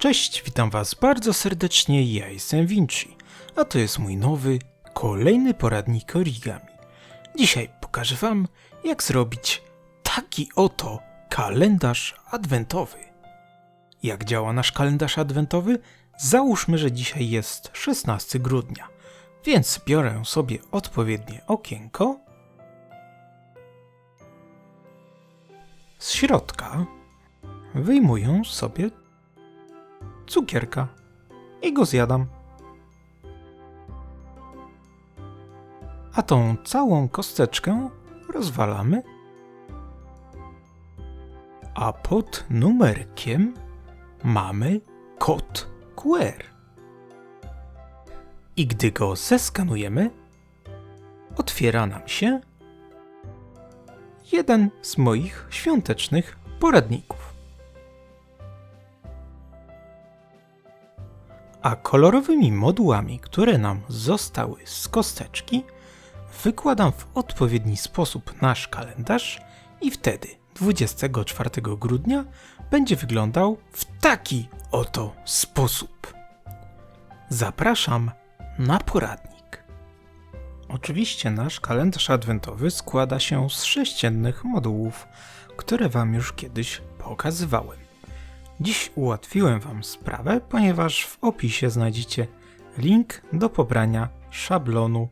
Cześć, witam Was bardzo serdecznie, ja jestem Vinci, a to jest mój nowy, kolejny poradnik origami. Dzisiaj pokażę Wam, jak zrobić taki oto kalendarz adwentowy. Jak działa nasz kalendarz adwentowy? Załóżmy, że dzisiaj jest 16 grudnia, więc biorę sobie odpowiednie okienko. Z środka wyjmuję sobie cukierka i go zjadam. A tą całą kosteczkę rozwalamy, a pod numerkiem mamy kod QR. I gdy go zeskanujemy, otwiera nam się jeden z moich świątecznych poradników. A kolorowymi modułami, które nam zostały z kosteczki, wykładam w odpowiedni sposób nasz kalendarz i wtedy 24 grudnia będzie wyglądał w taki oto sposób. Zapraszam na poradnik. Oczywiście nasz kalendarz adwentowy składa się z sześciennych modułów, które Wam już kiedyś pokazywałem. Dziś ułatwiłem Wam sprawę, ponieważ w opisie znajdziecie link do pobrania szablonu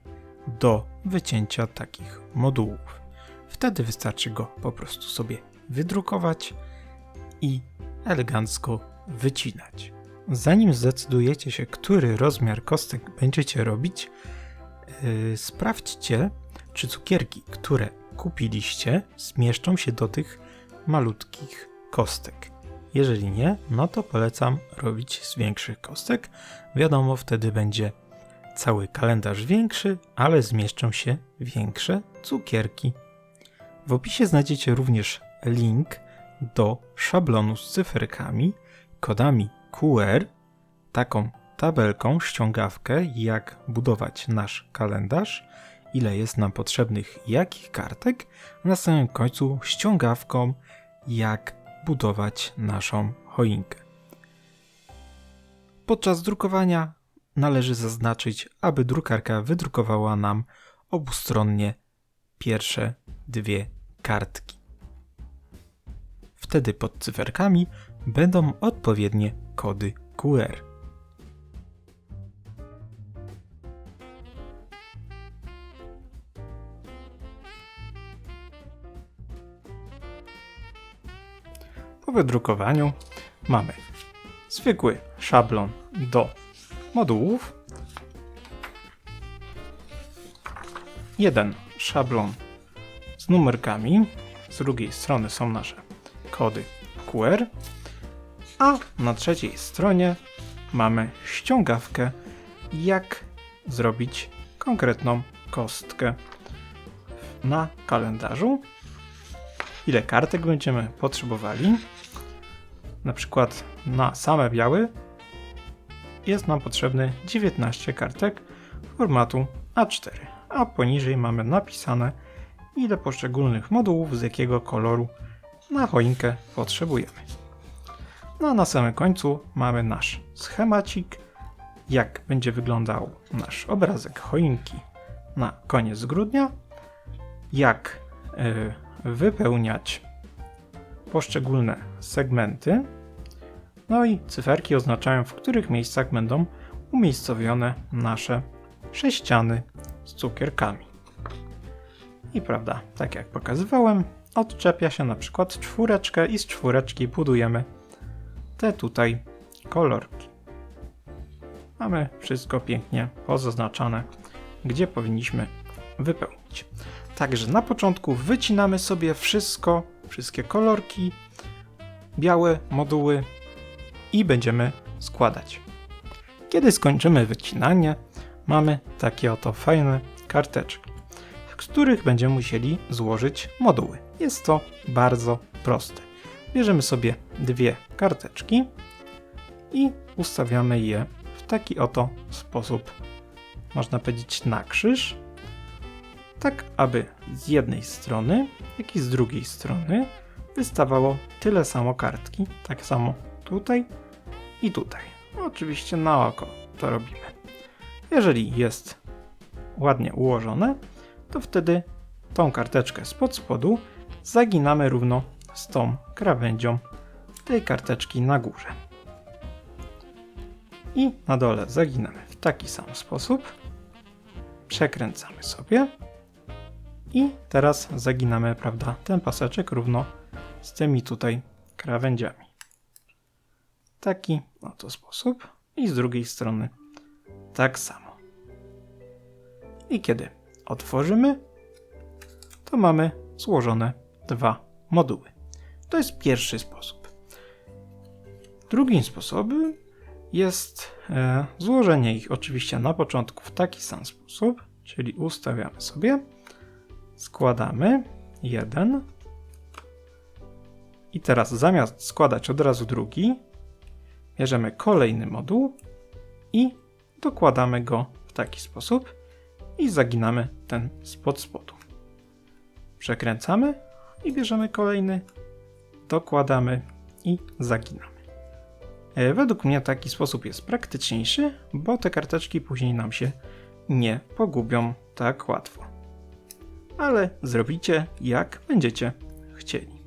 do wycięcia takich modułów. Wtedy wystarczy go po prostu sobie wydrukować i elegancko wycinać. Zanim zdecydujecie się, który rozmiar kostek będziecie robić, yy, sprawdźcie, czy cukierki, które kupiliście, zmieszczą się do tych malutkich kostek. Jeżeli nie, no to polecam robić z większych kostek. Wiadomo, wtedy będzie cały kalendarz większy, ale zmieszczą się większe cukierki. W opisie znajdziecie również link do szablonu z cyferkami, kodami QR, taką tabelką, ściągawkę, jak budować nasz kalendarz, ile jest nam potrzebnych jakich kartek, a na samym końcu ściągawką, jak budować naszą choinkę. Podczas drukowania należy zaznaczyć, aby drukarka wydrukowała nam obustronnie pierwsze dwie kartki. Wtedy pod cyferkami będą odpowiednie kody QR. Po wydrukowaniu mamy zwykły szablon do modułów, jeden szablon z numerkami, z drugiej strony są nasze kody QR, a na trzeciej stronie mamy ściągawkę, jak zrobić konkretną kostkę na kalendarzu. Ile kartek będziemy potrzebowali? Na przykład na same białe jest nam potrzebny 19 kartek formatu A4, a poniżej mamy napisane ile poszczególnych modułów z jakiego koloru na choinkę potrzebujemy. No a na samym końcu mamy nasz schemacik, jak będzie wyglądał nasz obrazek choinki na koniec grudnia, jak yy, wypełniać poszczególne segmenty. No i cyferki oznaczają, w których miejscach będą umiejscowione nasze sześciany z cukierkami. I prawda, tak jak pokazywałem, odczepia się na przykład czwóreczkę i z czwóreczki budujemy te tutaj kolorki. Mamy wszystko pięknie pozaznaczane, gdzie powinniśmy wypełnić. Także na początku wycinamy sobie wszystko, wszystkie kolorki, białe moduły i będziemy składać. Kiedy skończymy wycinanie, mamy takie oto fajne karteczki, z których będziemy musieli złożyć moduły. Jest to bardzo proste. Bierzemy sobie dwie karteczki i ustawiamy je w taki oto sposób, można powiedzieć na krzyż, tak aby z jednej strony, jak i z drugiej strony wystawało tyle samo kartki, tak samo tutaj i tutaj. Oczywiście na oko to robimy. Jeżeli jest ładnie ułożone, to wtedy tą karteczkę spod spodu zaginamy równo z tą krawędzią tej karteczki na górze. I na dole zaginamy w taki sam sposób. Przekręcamy sobie. I teraz zaginamy, prawda, ten paseczek równo z tymi tutaj krawędziami. Taki oto sposób. I z drugiej strony tak samo. I kiedy otworzymy, to mamy złożone dwa moduły. To jest pierwszy sposób. Drugim sposobem jest e, złożenie ich oczywiście na początku w taki sam sposób, czyli ustawiamy sobie, składamy jeden i teraz zamiast składać od razu drugi, bierzemy kolejny moduł i dokładamy go w taki sposób i zaginamy ten spod spodu. Przekręcamy i bierzemy kolejny, dokładamy i zaginamy. E, Według mnie taki sposób jest praktyczniejszy, bo te karteczki później nam się nie pogubią tak łatwo. Ale zrobicie jak będziecie chcieli.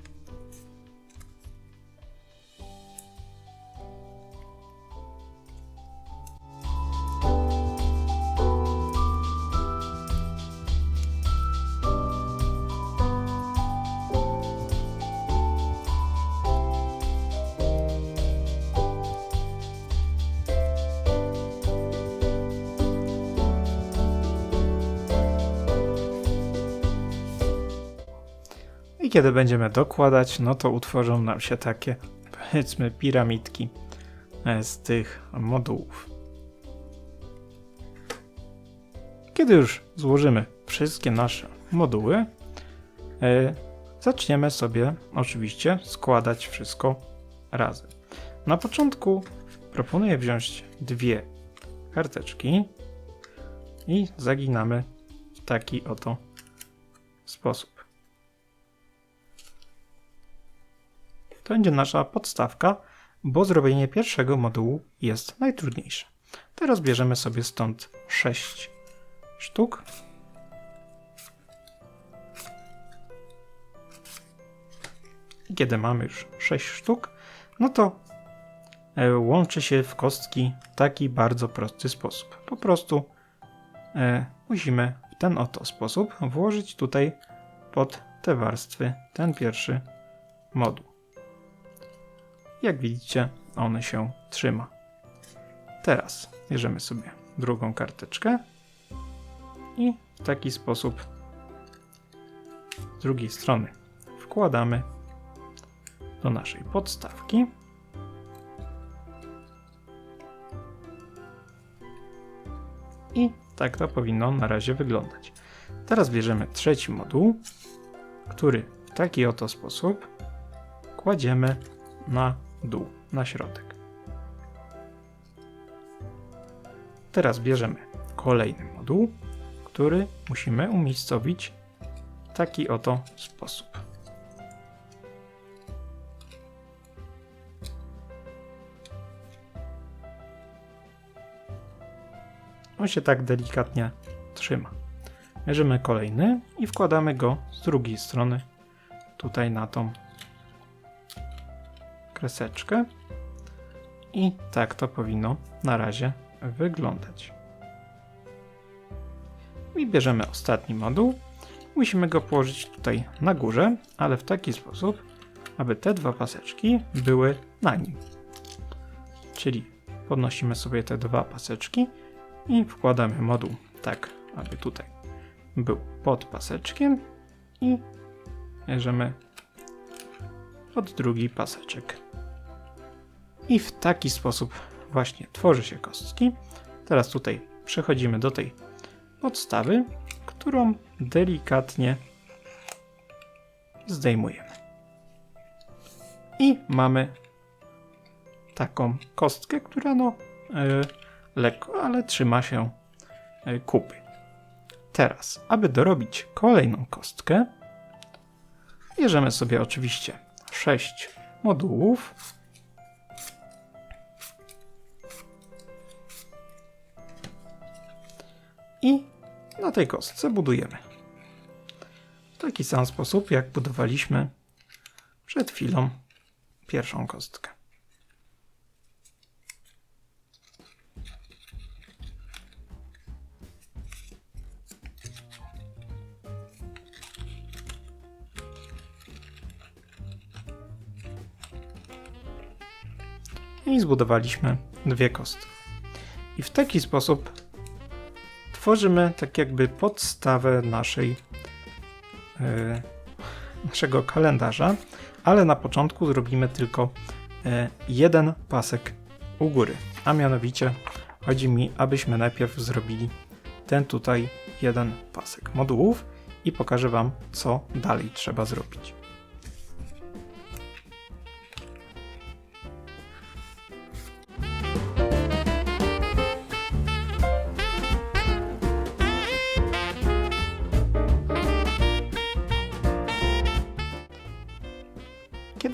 Kiedy będziemy dokładać, no to utworzą nam się takie, powiedzmy, piramidki e, z tych modułów. Kiedy już złożymy wszystkie nasze moduły, e, zaczniemy sobie oczywiście składać wszystko razem. Na początku proponuję wziąć dwie karteczki i zaginamy w taki oto sposób. Będzie nasza podstawka, bo zrobienie pierwszego modułu jest najtrudniejsze. Teraz bierzemy sobie stąd 6 sztuk. I kiedy mamy już 6 sztuk, no to e, łączy się w kostki w taki bardzo prosty sposób. Po prostu e, musimy w ten oto sposób włożyć tutaj pod te warstwy ten pierwszy moduł. Jak widzicie, on się trzyma. Teraz bierzemy sobie drugą karteczkę i w taki sposób z drugiej strony wkładamy do naszej podstawki. I tak to powinno na razie wyglądać. Teraz bierzemy trzeci moduł, który w taki oto sposób kładziemy na dół, na środek. Teraz bierzemy kolejny moduł, który musimy umiejscowić w taki oto sposób. On się tak delikatnie trzyma. Bierzemy kolejny i wkładamy go z drugiej strony tutaj na tą kreseczkę. I tak to powinno na razie wyglądać. I bierzemy ostatni moduł. Musimy go położyć tutaj na górze, ale w taki sposób, aby te dwa paseczki były na nim. Czyli podnosimy sobie te dwa paseczki i wkładamy moduł tak, aby tutaj był pod paseczkiem i bierzemy pod drugi paseczek. I w taki sposób właśnie tworzy się kostki. Teraz tutaj przechodzimy do tej podstawy, którą delikatnie zdejmujemy. I mamy taką kostkę, która no yy, lekko, ale trzyma się yy, kupy. Teraz, aby dorobić kolejną kostkę, bierzemy sobie oczywiście 6 modułów I na tej kostce budujemy. W taki sam sposób, jak budowaliśmy przed chwilą pierwszą kostkę. I zbudowaliśmy dwie kostki. I w taki sposób tworzymy tak jakby podstawę naszej, yy, naszego kalendarza, ale na początku zrobimy tylko yy, jeden pasek u góry. A mianowicie chodzi mi, abyśmy najpierw zrobili ten tutaj jeden pasek modułów i pokażę Wam, co dalej trzeba zrobić.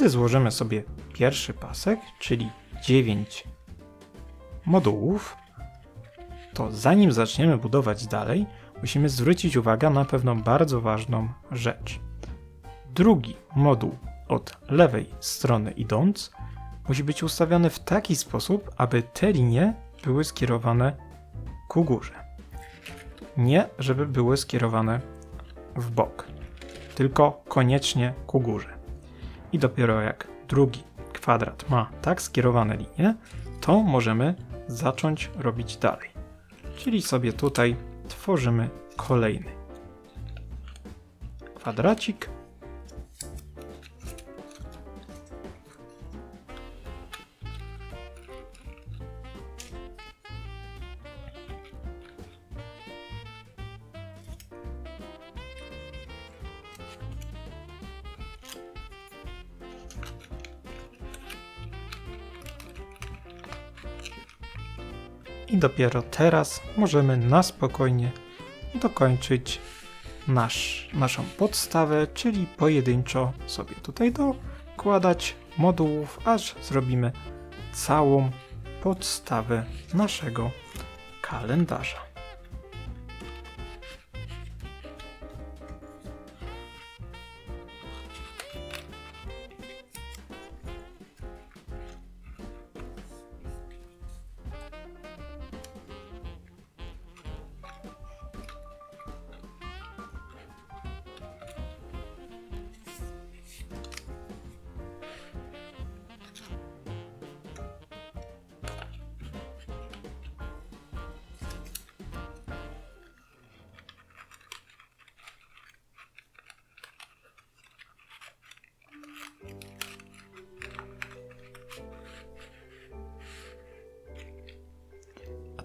Kiedy złożymy sobie pierwszy pasek, czyli 9 modułów, to zanim zaczniemy budować dalej, musimy zwrócić uwagę na pewną bardzo ważną rzecz. Drugi moduł od lewej strony idąc musi być ustawiony w taki sposób, aby te linie były skierowane ku górze. Nie, żeby były skierowane w bok, tylko koniecznie ku górze. I dopiero jak drugi kwadrat ma tak skierowane linie, to możemy zacząć robić dalej. Czyli sobie tutaj tworzymy kolejny kwadracik. I dopiero teraz możemy na spokojnie dokończyć nasz, naszą podstawę, czyli pojedynczo sobie tutaj dokładać modułów, aż zrobimy całą podstawę naszego kalendarza.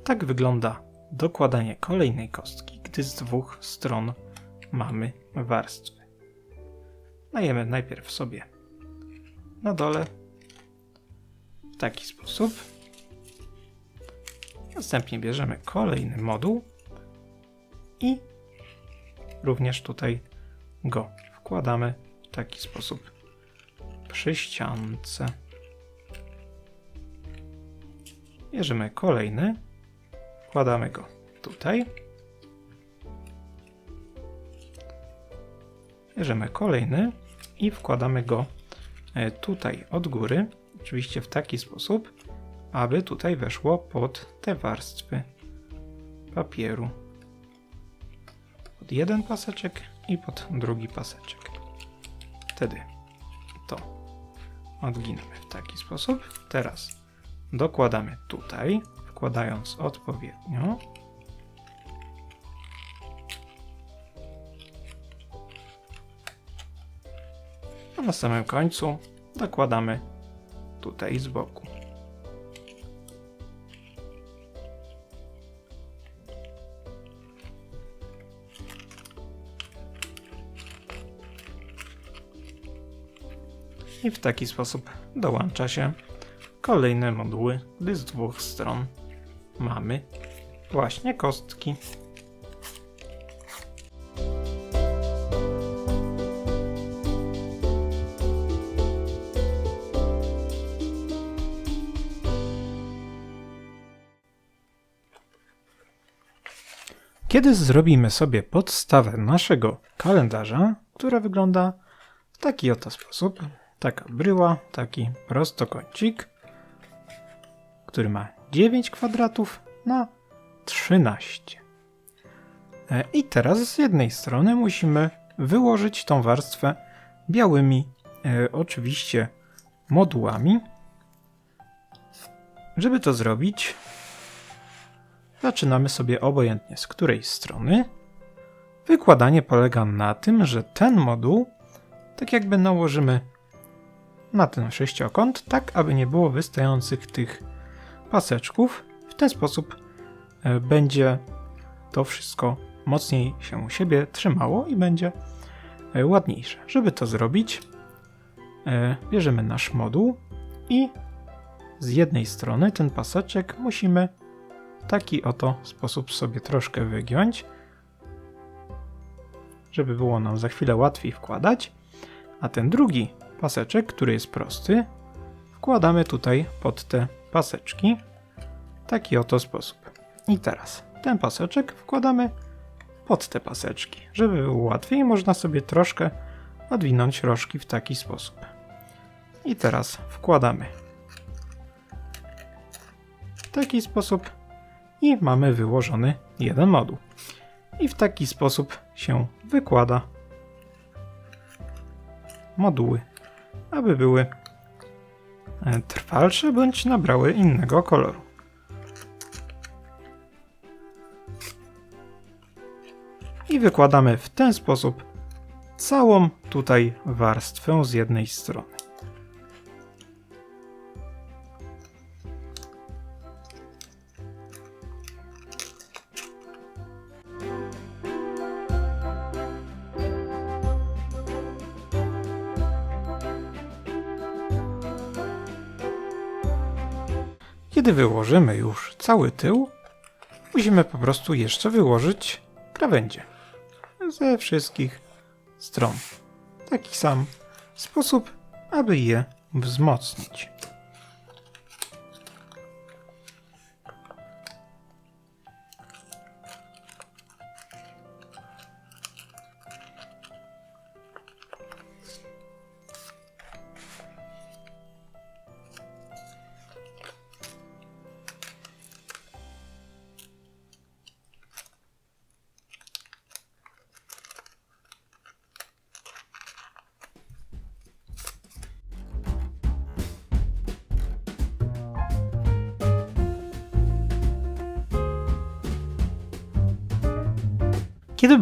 Tak wygląda dokładanie kolejnej kostki, gdy z dwóch stron mamy warstwy. Dajemy najpierw sobie na dole w taki sposób. Następnie bierzemy kolejny moduł i również tutaj go wkładamy w taki sposób przy ściance. Bierzemy kolejny Wkładamy go tutaj. Bierzemy kolejny i wkładamy go e, tutaj od góry, oczywiście w taki sposób, aby tutaj weszło pod te warstwy papieru. Pod jeden paseczek i pod drugi paseczek. Wtedy to odginamy w taki sposób. Teraz dokładamy tutaj wkładając odpowiednio. A na samym końcu dokładamy tutaj z boku. I w taki sposób dołącza się kolejne moduły, z dwóch stron mamy właśnie kostki. Kiedy zrobimy sobie podstawę naszego kalendarza, która wygląda w taki oto sposób, taka bryła, taki prostokącik, który ma 9 kwadratów na 13. E, I teraz z jednej strony musimy wyłożyć tą warstwę białymi, e, oczywiście, modułami. Żeby to zrobić, zaczynamy sobie obojętnie z której strony. Wykładanie polega na tym, że ten moduł tak jakby nałożymy na ten sześciokąt, tak aby nie było wystających tych paseczków. W ten sposób e, będzie to wszystko mocniej się u siebie trzymało i będzie e, ładniejsze. Żeby to zrobić, e, bierzemy nasz moduł i z jednej strony ten paseczek musimy w taki oto sposób sobie troszkę wygiąć, żeby było nam za chwilę łatwiej wkładać, a ten drugi paseczek, który jest prosty, wkładamy tutaj pod te paseczki w taki oto sposób. I teraz ten paseczek wkładamy pod te paseczki. Żeby było łatwiej, można sobie troszkę odwinąć rożki w taki sposób. I teraz wkładamy w taki sposób i mamy wyłożony jeden moduł. I w taki sposób się wykłada moduły, aby były trwalsze bądź nabrały innego koloru. I wykładamy w ten sposób całą tutaj warstwę z jednej strony. Kiedy wyłożymy już cały tył, musimy po prostu jeszcze wyłożyć krawędzie ze wszystkich stron. Taki sam sposób, aby je wzmocnić.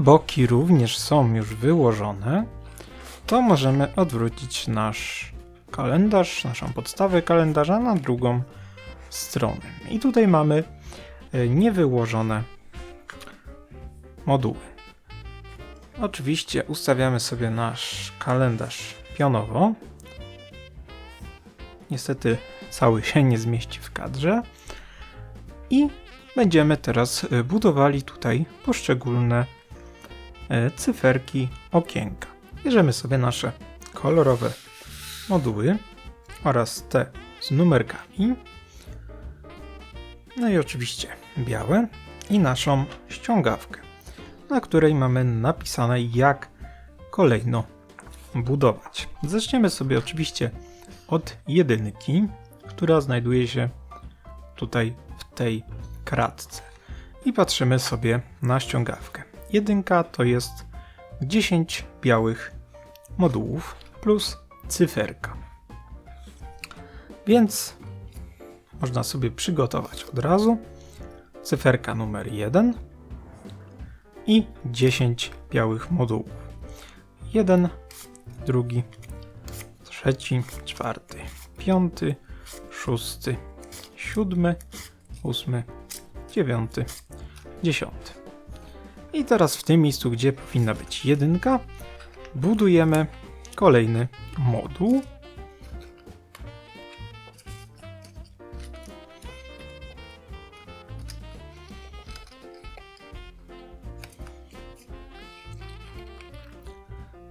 Boki również są już wyłożone, to możemy odwrócić nasz kalendarz, naszą podstawę kalendarza na drugą stronę. I tutaj mamy e, niewyłożone moduły. Oczywiście ustawiamy sobie nasz kalendarz pionowo. Niestety cały się nie zmieści w kadrze. I będziemy teraz e, budowali tutaj poszczególne cyferki okienka. Bierzemy sobie nasze kolorowe moduły oraz te z numerkami. No i oczywiście białe i naszą ściągawkę, na której mamy napisane jak kolejno budować. Zaczniemy sobie oczywiście od jedynki, która znajduje się tutaj w tej kratce. I patrzymy sobie na ściągawkę. Jedynka to jest 10 białych modułów plus cyferka. Więc można sobie przygotować od razu cyferka numer 1 i 10 białych modułów. Jeden, drugi, trzeci, czwarty, piąty, szósty, siódmy, ósmy, dziewiąty, dziesiąty. I teraz w tym miejscu, gdzie powinna być jedynka, budujemy kolejny moduł.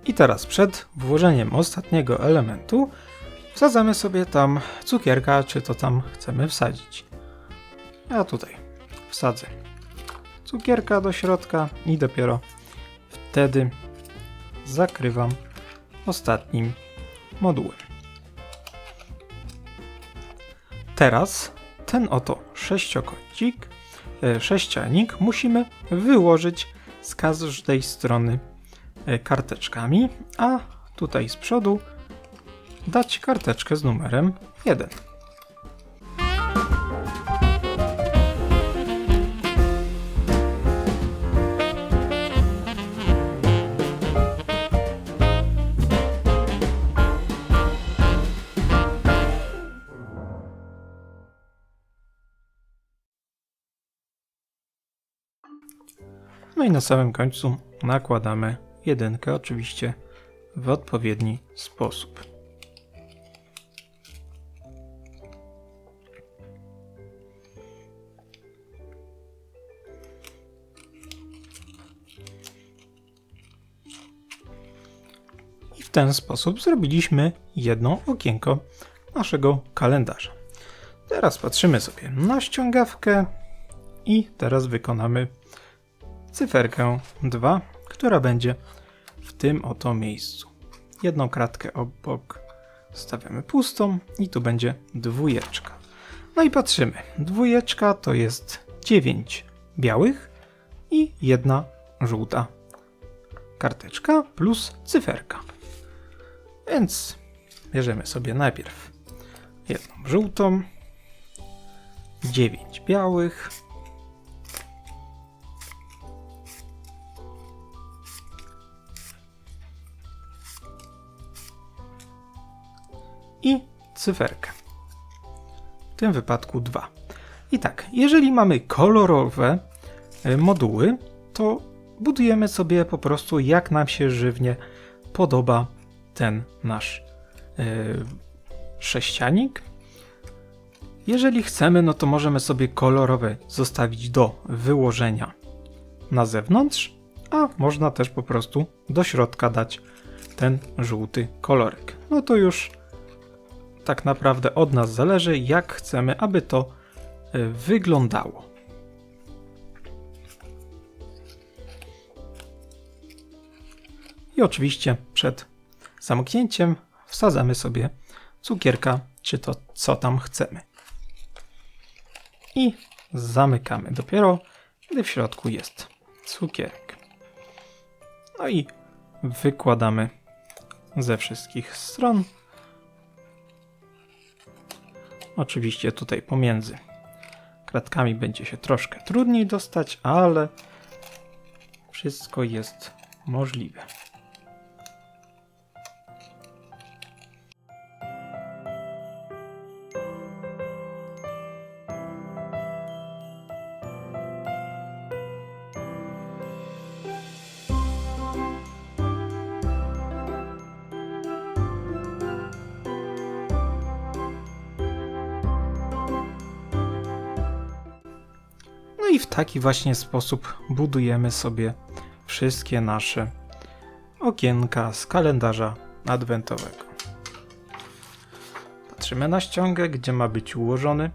I teraz przed włożeniem ostatniego elementu wsadzamy sobie tam cukierka, czy to tam chcemy wsadzić. Ja tutaj wsadzę cukierka do środka i dopiero wtedy zakrywam ostatnim modułem. Teraz ten oto sześciokącik, e, sześcianik musimy wyłożyć z każdej strony e, karteczkami, a tutaj z przodu dać karteczkę z numerem 1. No i na samym końcu nakładamy jedynkę, oczywiście w odpowiedni sposób. I w ten sposób zrobiliśmy jedno okienko naszego kalendarza. Teraz patrzymy sobie na ściągawkę i teraz wykonamy cyferkę 2, która będzie w tym oto miejscu. Jedną kratkę obok stawiamy pustą i tu będzie dwójeczka. No i patrzymy. Dwójeczka to jest 9 białych i jedna żółta karteczka plus cyferka. Więc bierzemy sobie najpierw jedną żółtą, 9 białych, i cyferkę. W tym wypadku 2. I tak, jeżeli mamy kolorowe e, moduły, to budujemy sobie po prostu jak nam się żywnie podoba ten nasz yy, sześcianik. Jeżeli chcemy, no to możemy sobie kolorowe zostawić do wyłożenia na zewnątrz, a można też po prostu do środka dać ten żółty kolorek. No to już tak naprawdę od nas zależy, jak chcemy, aby to e, wyglądało. I oczywiście przed zamknięciem wsadzamy sobie cukierka, czy to co tam chcemy. I zamykamy dopiero, gdy w środku jest cukierek. No i wykładamy ze wszystkich stron. Oczywiście tutaj pomiędzy kratkami będzie się troszkę trudniej dostać, ale wszystko jest możliwe. W taki właśnie sposób budujemy sobie wszystkie nasze okienka z kalendarza adwentowego. Patrzymy na ściągę, gdzie ma być ułożony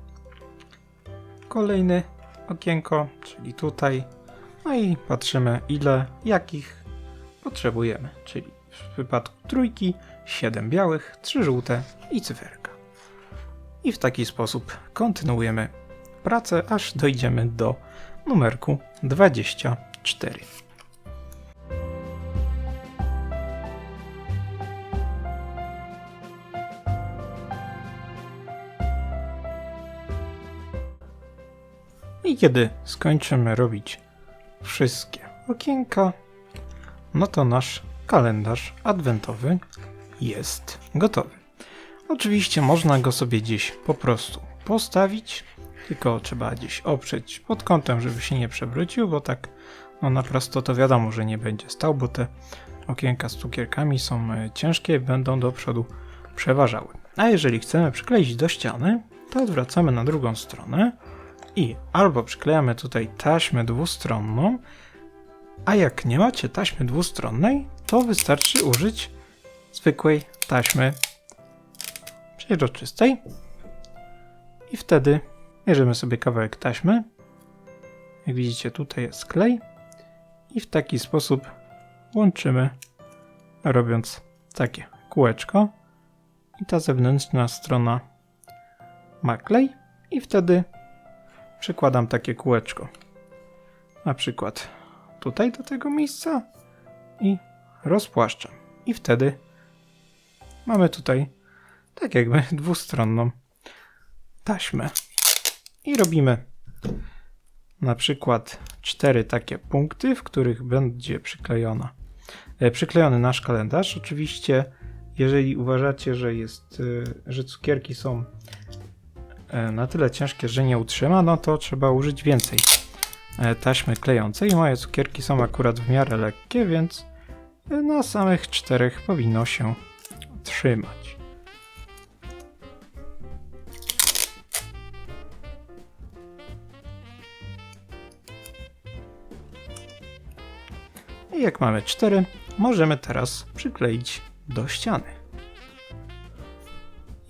kolejny okienko, czyli tutaj. No i patrzymy ile, jakich potrzebujemy, czyli w wypadku trójki 7 białych, 3 żółte i cyferka. I w taki sposób kontynuujemy pracę, aż dojdziemy do numerku 24. I kiedy skończymy robić wszystkie okienka, no to nasz kalendarz adwentowy jest gotowy. Oczywiście można go sobie gdzieś po prostu postawić, tylko trzeba gdzieś oprzeć pod kątem, żeby się nie przewrócił, bo tak no na prosto to wiadomo, że nie będzie stał, bo te okienka z cukierkami są e, ciężkie, będą do przodu przeważały. A jeżeli chcemy przykleić do ściany, to odwracamy na drugą stronę i albo przyklejamy tutaj taśmę dwustronną, a jak nie macie taśmy dwustronnej, to wystarczy użyć zwykłej taśmy przeźroczystej i wtedy bierzemy sobie kawałek taśmy Jak widzicie, tutaj jest klej i w taki sposób łączymy, robiąc takie kółeczko. I ta zewnętrzna strona ma klej i wtedy przykładam takie kółeczko. Na przykład tutaj do tego miejsca i rozpłaszczam. I wtedy mamy tutaj tak jakby dwustronną taśmę. I robimy na przykład cztery takie punkty, w których będzie przyklejona, e, przyklejony nasz kalendarz. Oczywiście, jeżeli uważacie, że jest, e, że cukierki są e, na tyle ciężkie, że nie utrzyma, no to trzeba użyć więcej taśmy klejącej. Moje cukierki są akurat w miarę lekkie, więc na samych czterech powinno się trzymać. I jak mamy cztery, możemy teraz przykleić do ściany.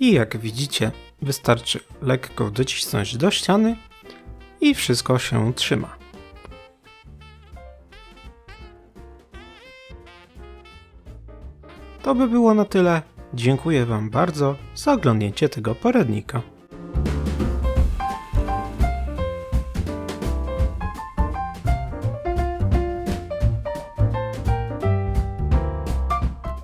I jak widzicie, wystarczy lekko docisnąć do ściany i wszystko się trzyma. To by było na tyle. Dziękuję Wam bardzo za oglądnięcie tego poradnika.